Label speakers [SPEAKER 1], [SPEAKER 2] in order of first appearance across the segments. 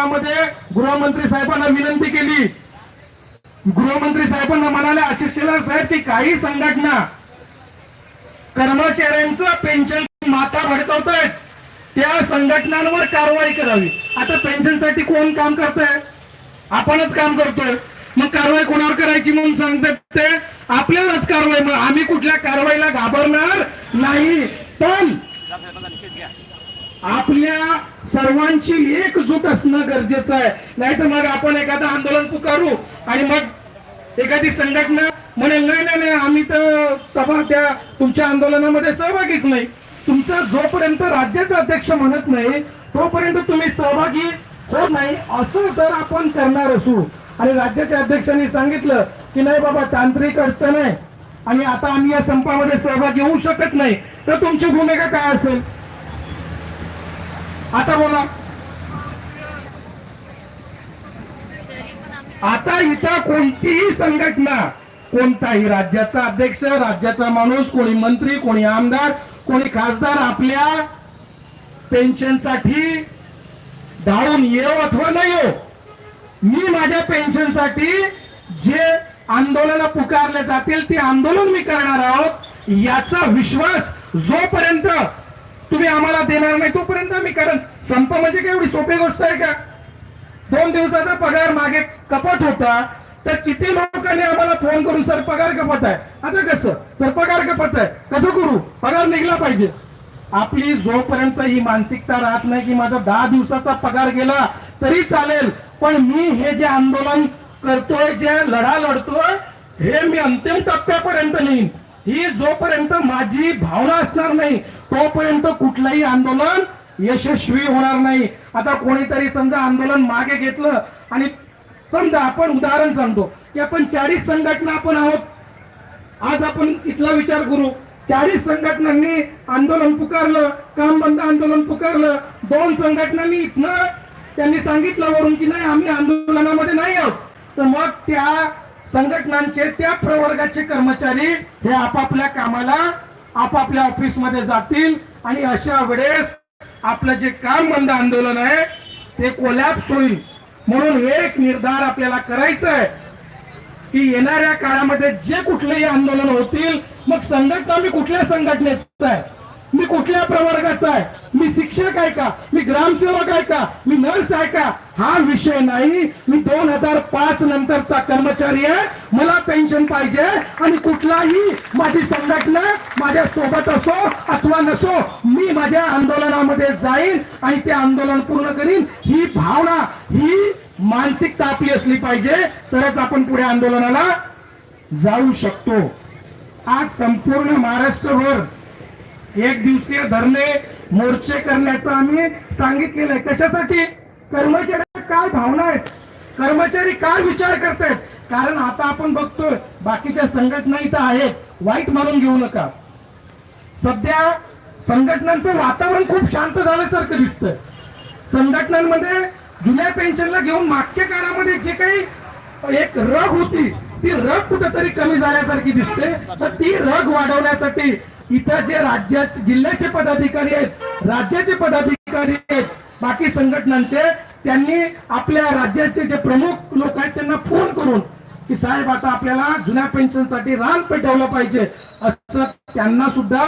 [SPEAKER 1] पत्रपरिषदेमध्ये गृहमंत्री साहेबांना विनंती केली. गृहमंत्री साहेबांना म्हणाले आशिष शेलार साहेब की काही संघटना. कर्मचाऱ्यांचं पेन्शन माता भडकवत आहेत त्या संघटनांवर कारवाई करावी. आता पेन्शनसाठी कोण काम करतंय? आपणच काम करतोय. मग कारवाई कोणावर करायची म्हणून सांगतात ते? आपल्यालाच कारवाई मग आम्ही कुठल्या कारवाईला घाबरणार नाही. पण आपल्या सर्वांची एकजूट असणं गरजेचं आहे. नाही तर मग आपण एखादं आंदोलन पुकारू आणि मग एखादी संघटना म्हणेल नाही नाही नाही आम्ही तर सभा त्या तुमच्या आंदोलनामध्ये सहभागीच नाही. तुमचं जोपर्यंत राज्याचा अध्यक्ष म्हणत नाही तोपर्यंत तुम्ही सहभागी होत नाही. असं जर आपण करणार असू आणि राज्याच्या अध्यक्षांनी सांगितलं की नाही बाबा तांत्रिक अडचण आहे आणि आता आम्ही या संपामध्ये सहभागी होऊ शकत नाही तर तुमची भूमिका काय असेल? आता बोला. आता इथं कोणतीही संघटना कोणताही राज्याचा अध्यक्ष राज्याचा माणूस कोणी मंत्री कोणी आमदार कोणी खासदार आपल्या पेन्शनसाठी धावून येऊ अथवा नाही येऊ मी माझ्या पेन्शनसाठी जे आंदोलन पुकारले जातील ते आंदोलन मी करणार आहोत याचा विश्वास जोपर्यंत तुम्ही आम्हाला देणार नाही तोपर्यंत मी कारण संप म्हणजे काय एवढी सोपी गोष्ट आहे का? दोन दिवसाचा पगार मागे कपात होता तर किती लोकांनी आम्हाला फोन करून सर पगार कपात आहे. आता कसं? तर पगार कपात आहे. कसं करू? पगार निघला पाहिजे. आपली जोपर्यंत ही मानसिकता राहत नाही की माझा दहा दिवसाचा पगार गेला तरी चालेल. पण मी हे जे आंदोलन करतोय जे लढा लढतोय हे मी अंतिम टप्प्यापर्यंत नेईन. ही जोपर्यंत माझी भावना असणार नाही तोपर्यंत कुठलंही आंदोलन यशस्वी होणार नाही. आता कोणीतरी समजा आंदोलन मागे घेतलं आणि समजा आपण उदाहरण सांगतो की आपण चाळीस संघटना आपण आहोत. आज आपण इथला विचार करू. चाळीस संघटनांनी आंदोलन पुकारलं काम बंद आंदोलन पुकारलं. दोन संघटनांनी इथनं त्यांनी सांगितलं वरून की नाही आम्ही आंदोलनामध्ये नाही आहोत. तर मग त्या संघटनांचे त्या प्रवर्गाचे कर्मचारी हे आपापल्या कामाला आपापल्या ऑफिसमध्ये जातील आणि अशा वेळेस आपलं जे काम बंद आंदोलन आहे ते कोलॅप्स होईल. म्हणून एक निर्धार आपल्याला करायचा आहे की येणाऱ्या काळामध्ये जे कुठलेही आंदोलन होतील मग संघटना मी कुठल्या संघटनेचं आहे? मी कुठल्या प्रवर्गाचा आहे? मी शिक्षक आहे का? मी ग्रामसेवक आहे का? मी नर्स आहे का? हा विषय नाही. मी दोन हजार पाच नंतरचा कर्मचारी आहे. मला पेन्शन पाहिजे. आणि कुठलाही माझी संघटना माझ्या सोबत असो अथवा नसो मी माझ्या आंदोलनामध्ये जाईन आणि ते आंदोलन पूर्ण करीन. ही भावना ही मानसिकता आपली असली पाहिजे. तरच आपण पुढे आंदोलनाला जाऊ शकतो. आज संपूर्ण महाराष्ट्रभर एक दिवसीय धरणे मोर्चे करण्याचं आम्ही सांगितलेलं आहे. कशासाठी? कर्मचाऱ्यांच्या काय भावना आहेत? कर्मचारी काय विचार करतायत? कारण आता आपण बघतोय बाकीच्या संघटना इथं आहेत. वाईट मानून घेऊ नका. सध्या संघटनांचं वातावरण खूप शांत झाल्यासारखं दिसतंय. संघटनांमध्ये जुन्या पेन्शनला घेऊन मागच्या काळामध्ये जे काही एक रग होती ती रग कुठेतरी कमी झाल्यासारखी दिसते. तर ती रग वाढवण्यासाठी इथं जे राज्याचे जिल्ह्याचे पदाधिकारी आहेत राज्याचे पदाधिकारी आहेत बाकी संघटनांचे त्यांनी आपल्या राज्याचे जे प्रमुख लोक आहेत त्यांना फोन करून की साहेब आता आपल्याला जुन्या पेन्शनसाठी रान पेटवलं पाहिजे असं त्यांना सुद्धा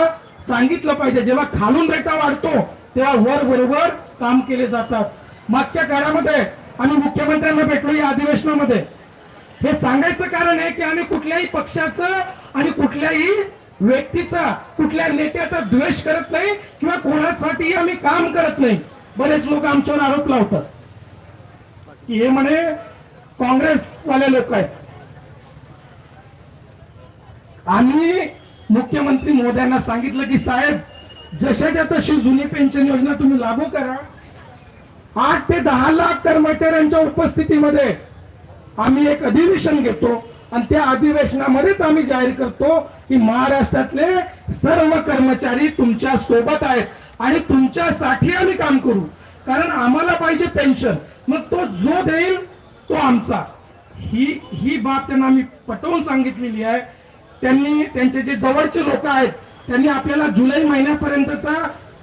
[SPEAKER 1] सांगितलं पाहिजे. जेव्हा खालून रेटा वाढतो तेव्हा वर बरोबर काम केले जातात. मागच्या काळामध्ये आम्ही मुख्यमंत्र्यांना भेटलो या अधिवेशनामध्ये. हे सांगायचं कारण आहे की आम्ही कुठल्याही पक्षाचं आणि कुठल्याही व्यक्तीचा कुठल्या नेत्याचा द्वेष करत नाही किंवा कोणासाठी आम्ही काम करत नाही. बरेच लोक आमच्यावर आरोप लावतात. की हे म्हणे काँग्रेसवाले लोक आहेत. आम्ही मुख्यमंत्री मोद्यांना सांगितलं की साहेब जशाच्या तशी जुनी पेन्शन योजना तुम्ही लागू करा. आठ ते दहा लाख कर्मचाऱ्यांच्या उपस्थितीमध्ये आम्ही एक अधिवेशन घेतो. आणि त्या अधिवेशनामध्येच आम्ही जाहीर करतो की महाराष्ट्रातले सर्व कर्मचारी तुमच्यासोबत आहेत आणि तुमच्यासाठी आम्ही काम करू. कारण आम्हाला पाहिजे पेन्शन. मग तो जो देईल तो आमचा. ही ही बाब त्यांना आम्ही पटवून सांगितलेली आहे. त्यांनी त्यांचे जे जवळचे लोक आहेत त्यांनी आपल्याला जुलै महिन्यापर्यंतचा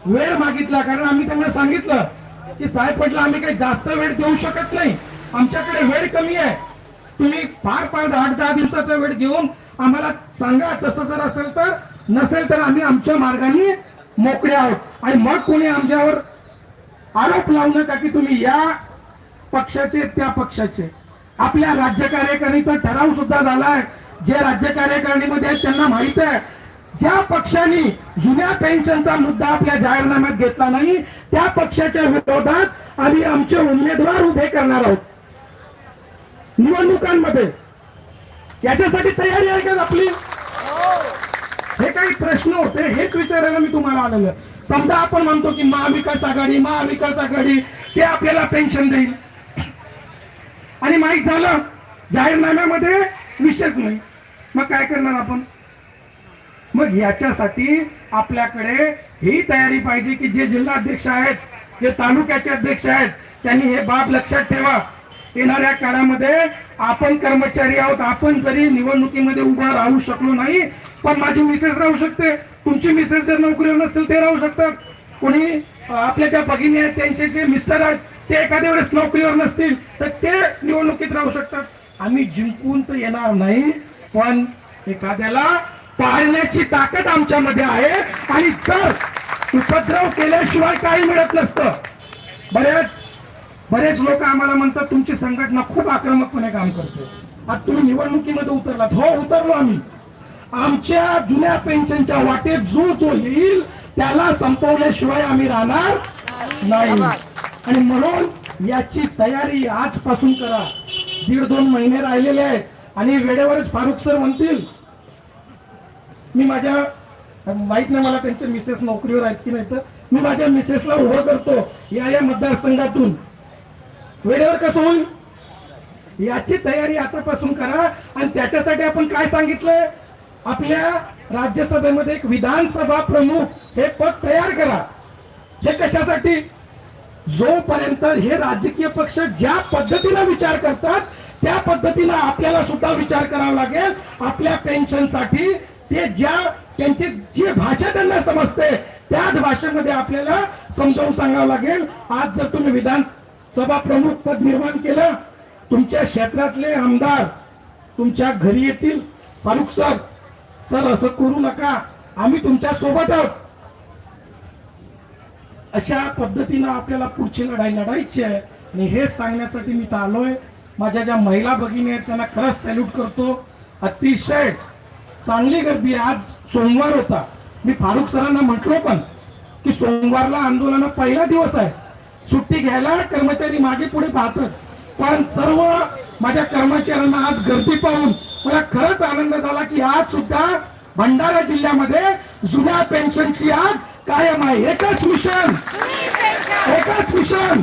[SPEAKER 1] वेळ मागितला. कारण आम्ही त्यांना सांगितलं की साहेब म्हटलं आम्ही काही जास्त वेळ देऊ शकत नाही. आमच्याकडे वेळ कमी आहे. तुम्ही फार फार आठ दहा दिवसाचा वेळ घेऊन आम्हाला सांगा तसं जर असेल तर नसेल तर आम्ही आमच्या मार्गाने मोकळे आहोत. आणि मग कोणी आमच्यावर आरोप लावू नका की तुम्ही या पक्षाचे त्या पक्षाचे. आपल्या राज्य कार्यकारिणीचा ठराव सुद्धा झालाय. जे राज्य कार्यकारिणीमध्ये आहेत त्यांना माहीत आहे. ज्या पक्षाने जुन्या पेन्शनचा मुद्दा आपल्या जाहीरनाम्यात घेतला नाही त्या पक्षाच्या विरोधात आम्ही आमचे उमेदवार उभे करणार आहोत. निवडणुकांमध्ये. याच्यासाठी तयारी आहे का आपली? हे काही प्रश्न होते हेच विचारायला मी तुम्हाला आलेलं समजा आपण म्हणतो की महाविकास आघाडी महाविकास आघाडी ते आपल्याला पेन्शन देईल. आणि माहीत झालं जाहीरनाम्यामध्ये विषयच नाही. मग काय करणार आपण? मग याच्यासाठी आपल्याकडे ही तयारी पाहिजे की जे जिल्हाध्यक्ष आहेत जे तालुक्याचे अध्यक्ष आहेत त्यांनी हे बाब लक्षात ठेवा. येणाऱ्या काळामध्ये आपण कर्मचारी आहोत. आपण जरी निवडणुकीमध्ये उभा राहू शकलो नाही पण माझी मिसेस राहू शकते. तुमची मिसेस जर नोकरीवर नसेल ते राहू शकतात. कोणी आपल्या ज्या भगिनी आहेत त्यांचे जे मिस्टर आहेत ते एखाद्या वेळेस नोकरीवर नसतील तर ते निवडणुकीत राहू शकतात. आम्ही जिंकून तर येणार नाही पण एखाद्याला पाळण्याची ताकद आमच्यामध्ये आहे. आणि जर उपद्रव केल्याशिवाय काही मिळत नसतं. बऱ्याच बरेच लोक आम्हाला म्हणतात तुमची संघटना खूप आक्रमकपणे काम करते. आता तुम्ही निवडणुकीमध्ये उतरलात. हो उतरलो आम्ही. आमच्या जुन्या पेन्शनच्या वाटेत जो जो येईल त्याला संपवल्याशिवाय आम्ही राहणार नाही. आणि म्हणून याची तयारी आजपासून करा. दीड दोन महिने राहिलेले आहेत. आणि वेळेवरच फारुख सर म्हणतील मी माझ्या माहीत नाही मला त्यांचे मिसेस नोकरीवर आहेत की नाही तर मी माझ्या मिसेसला उभं करतो या या मतदारसंघातून. वेळेवर कसं होईल? याची तयारी आतापासून करा आणि त्याच्यासाठी आपण काय सांगितलंय? आपल्या राज्यसभेमध्ये एक विधानसभा प्रमुख हे पद तयार करा. हे कशासाठी? जोपर्यंत हे राजकीय पक्ष ज्या पद्धतीनं विचार करतात त्या पद्धतीनं आपल्याला सुद्धा विचार करावा लागेल. आपल्या पेन्शनसाठी ते ज्या त्यांची जी भाषा त्यांना समजते त्याच भाषेमध्ये आपल्याला समजावून सांगावं लागेल. आज जर तुम्ही विधान सभा प्रमुख पद निर्माण केलं. तुमच्या क्षेत्रातले आमदार तुमच्या घरी येतील. फारुख सर सर असं करू नका. आम्ही तुमच्यासोबत आहोत. अशा पद्धतीनं आपल्याला पुढची लढाई लढायची आहे. आणि हे सांगण्यासाठी मी इथं आलोय. माझ्या ज्या महिला भगिनी आहेत त्यांना खरंच सॅल्यूट करतो. अतिशय चांगली गर्दी आज सोमवार होता. मी फारुख सरांना म्हटलो पण की सोमवारला आंदोलन पहिला दिवस आहे. सुट्टी घ्यायला कर्मचारी मागे पुढे पाहतात. पण सर्व माझ्या कर्मचाऱ्यांना आज गर्दी पाहून मला खरंच आनंद झाला की आज सुद्धा भंडारा जिल्ह्यामध्ये जुन्या पेन्शनची आज कायम आहे. एकच मिशन. एकच मिशन.